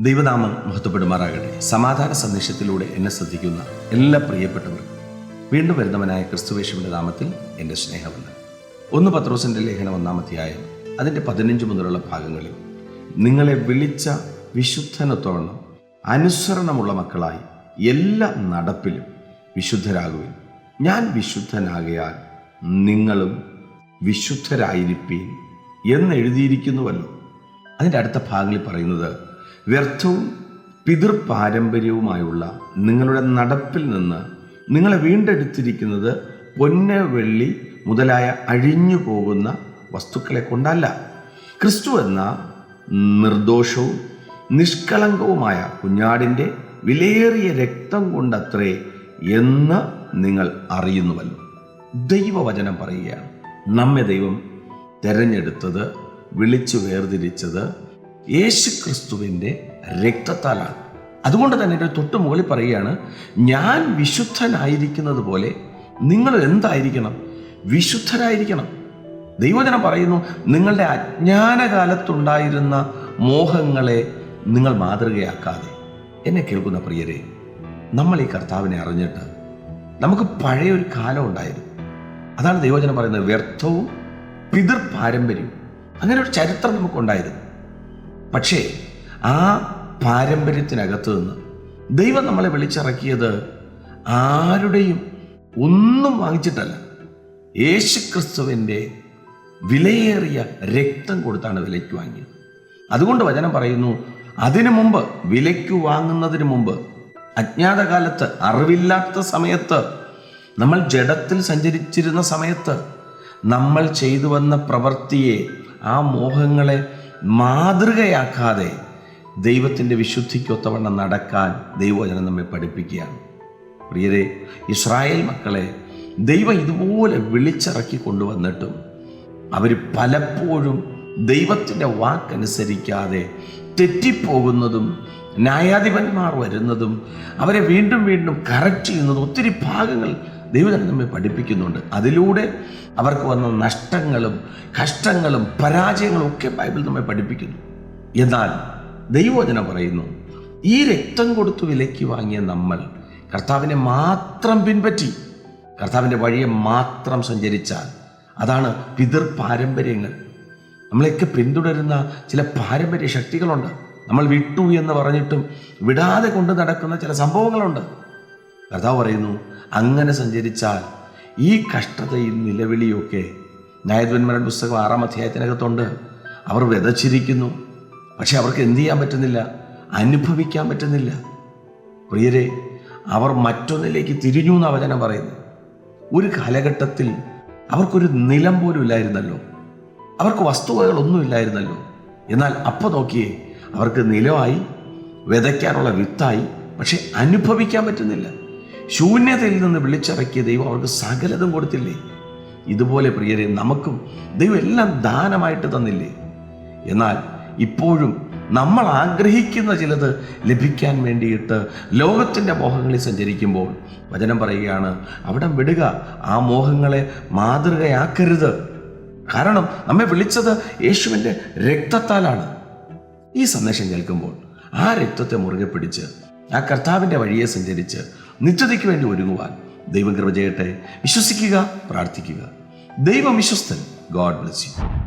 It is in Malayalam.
ദൈവനാമം മഹത്വപ്പെടുമാറാകട്ടെ. സമാധാന സന്ദേശത്തിലൂടെ എന്നെ ശ്രദ്ധിക്കുന്ന എല്ലാ പ്രിയപ്പെട്ടവർക്കും വീണ്ടും വരുന്നവനായ ക്രിസ്തുവേശുവിന്റെ നാമത്തിൽ എന്റെ സ്നേഹമുണ്ട് ഒന്ന് പത്രോസിന്റെ ലേഖനം ഒന്നാം അധ്യായം അതിന്റെ പതിനഞ്ച് മുതലുള്ള ഭാഗങ്ങളിൽ നിങ്ങളെ വിളിച്ച വിശുദ്ധനത്തോളം അനുസരണമുള്ള മക്കളായി എല്ലാ നടപ്പിലും വിശുദ്ധരാകുവിൻ. ഞാൻ വിശുദ്ധനാകയാൽ നിങ്ങളും വിശുദ്ധരായിരിപ്പീൻ എന്നെഴുതിയിരിക്കുന്നുവല്ലോ അതിന്റെ അടുത്ത ഭാഗങ്ങളിൽ പറയുന്നത് വ്യർത്ഥവും പിതൃപാരമ്പര്യവുമായുള്ള നിങ്ങളുടെ നടപ്പിൽ നിന്ന് നിങ്ങളെ വീണ്ടെടുത്തിരിക്കുന്നത് പൊന്ന് വെള്ളി മുതലായ അഴിഞ്ഞു പോകുന്ന വസ്തുക്കളെ കൊണ്ടല്ല. ക്രിസ്തു എന്ന നിർദോഷവും നിഷ്കളങ്കവുമായ കുഞ്ഞാടിന്റെ വിലയേറിയ രക്തം കൊണ്ടത്രേ എന്ന് നിങ്ങൾ അറിയുന്നുവല്ലോ. ദൈവവചനം പറയുകയാണ്. നമ്മെ ദൈവം തെരഞ്ഞെടുത്തത് വിളിച്ചു വേർതിരിച്ചത് യേശു ക്രിസ്തുവിന്റെ രക്തത്താലാണ്. അതുകൊണ്ട് തന്നെ എന്റെ തൊട്ട് മുകളിൽ പറയുകയാണ് ഞാൻ വിശുദ്ധനായിരിക്കുന്നത് പോലെ നിങ്ങൾ എന്തായിരിക്കണം? വിശുദ്ധരായിരിക്കണം. ദൈവജനം പറയുന്നു നിങ്ങളുടെ അജ്ഞാനകാലത്തുണ്ടായിരുന്ന മോഹങ്ങളെ നിങ്ങൾ മാതൃകയാക്കാതെ. എന്നെ കേൾക്കുന്ന പ്രിയരെ നമ്മൾ ഈ കർത്താവിനെ അറിഞ്ഞിട്ട് നമുക്ക് പഴയ ഒരു കാലം ഉണ്ടായിരുന്നു. അതാണ് ദൈവജനം പറയുന്നത് വ്യർത്ഥവും പിതൃ പാരമ്പര്യവും അങ്ങനെ ഒരു ചരിത്രം നമുക്കുണ്ടായിരുന്നു. പക്ഷേ ആ പാരമ്പര്യത്തിനകത്ത് നിന്ന് ദൈവം നമ്മളെ വിളിച്ചിറക്കിയത് ആരുടെയും ഒന്നും വാങ്ങിച്ചിട്ടല്ല. യേശുക്രിസ്തുവിന്റെ വിലയേറിയ രക്തം കൊടുത്താണ് വിലയ്ക്ക് വാങ്ങിയത്. അതുകൊണ്ട് വചനം പറയുന്നു അതിനു മുമ്പ് വിലയ്ക്ക് വാങ്ങുന്നതിന് മുമ്പ് അജ്ഞാതകാലത്ത് അറിവില്ലാത്ത സമയത്ത് നമ്മൾ ജഡത്തിൽ സഞ്ചരിച്ചിരുന്ന സമയത്ത് നമ്മൾ ചെയ്തു വന്ന പ്രവൃത്തിയെ ആ മോഹങ്ങളെ മാതൃകയാക്കാതെ ദൈവത്തിന്റെ വിശുദ്ധിക്കൊത്തവണ്ണം നടക്കാൻ ദൈവവചനം നമ്മെ പഠിപ്പിക്കുകയാണ്. പ്രിയരെ ഇസ്രായേൽ മക്കളെ ദൈവം ഇതുപോലെ വിളിച്ചിറക്കി കൊണ്ടുവന്നിട്ടും അവർ പലപ്പോഴും ദൈവത്തിന്റെ വാക്കനുസരിക്കാതെ തെറ്റിപ്പോകുന്നതും ന്യായാധിപന്മാർ വരുന്നതും അവരെ വീണ്ടും വീണ്ടും കറക്റ്റ് ചെയ്യുന്നതും ഒത്തിരി ഭാഗങ്ങൾ ദൈവജനം നമ്മെ പഠിപ്പിക്കുന്നുണ്ട്. അതിലൂടെ അവർക്ക് വന്ന നഷ്ടങ്ങളും കഷ്ടങ്ങളും പരാജയങ്ങളും ഒക്കെ ബൈബിൾ നമ്മെ പഠിപ്പിക്കുന്നു. എന്നാൽ ദൈവവചനം പറയുന്നു ഈ രക്തം കൊടുത്തു വിലയ്ക്ക് വാങ്ങിയ നമ്മൾ കർത്താവിനെ മാത്രം പിൻപറ്റി കർത്താവിന്റെ വഴിയെ മാത്രം സഞ്ചരിച്ചാൽ അതാണ് പിതൃ പാരമ്പര്യങ്ങൾ നമ്മളെയൊക്കെ പിന്തുടരുന്ന ചില പാരമ്പര്യ ശക്തികളുണ്ട്. നമ്മൾ വിട്ടു എന്ന് പറഞ്ഞിട്ടും വിടാതെ കൊണ്ട് നടക്കുന്ന ചില സംഭവങ്ങളുണ്ട്. കർത്താവ് പറയുന്നു അങ്ങനെ സഞ്ചരിച്ചാൽ ഈ കഷ്ടതയും നിലവിളിയൊക്കെ ന്യായധന്മാരുടെ പുസ്തകം ആറാം അധ്യായത്തിനകത്തുണ്ട്. അവർ വിതച്ചിരിക്കുന്നു. പക്ഷെ അവർക്ക് എന്ത് ചെയ്യാൻ പറ്റുന്നില്ല? അനുഭവിക്കാൻ പറ്റുന്നില്ല. പ്രിയരെ അവർ മറ്റൊന്നിലേക്ക് തിരിഞ്ഞു എന്ന് വചനം പറയുന്നു ഒരു കാലഘട്ടത്തിൽ അവർക്കൊരു നിലം പോലും ഇല്ലായിരുന്നല്ലോ. അവർക്ക് വസ്തുവകകളൊന്നും ഇല്ലായിരുന്നല്ലോ. എന്നാൽ അപ്പോൾ നോക്കിയേ അവർക്ക് നിലമായി വിതയ്ക്കാനുള്ള വിത്തായി പക്ഷെ അനുഭവിക്കാൻ പറ്റുന്നില്ല. ശൂന്യതയിൽ നിന്ന് വിളിച്ചിറക്കിയ ദൈവം അവർക്ക് സകലതും കൊടുത്തില്ലേ? ഇതുപോലെ പ്രിയരെ നമുക്കും ദൈവം എല്ലാം ദാനമായിട്ട് തന്നില്ലേ? എന്നാൽ ഇപ്പോഴും നമ്മൾ ആഗ്രഹിക്കുന്ന ചിലത് ലഭിക്കാൻ വേണ്ടിയിട്ട് ലോകത്തിന്റെ മോഹങ്ങളിൽ സഞ്ചരിക്കുമ്പോൾ വചനം പറയുകയാണ് അവിടെ വിടുക ആ മോഹങ്ങളെ മാതൃകയാക്കരുത്. കാരണം നമ്മെ വിളിച്ചത് യേശുവിന്റെ രക്തത്താലാണ്. ഈ സന്ദേശം കേൾക്കുമ്പോൾ ആ രക്തത്തെ മുറുകെ പിടിച്ച് ആ കർത്താവിന്റെ വഴിയെ സഞ്ചരിച്ച് നിത്യതയ്ക്ക് വേണ്ടി ഒരുങ്ങുവാൻ ദൈവം കൃപ ചെയ്യട്ടെ. വിശ്വസിക്കുക പ്രാർത്ഥിക്കുക. ദൈവം വിശ്വസ്തൻ. God bless you.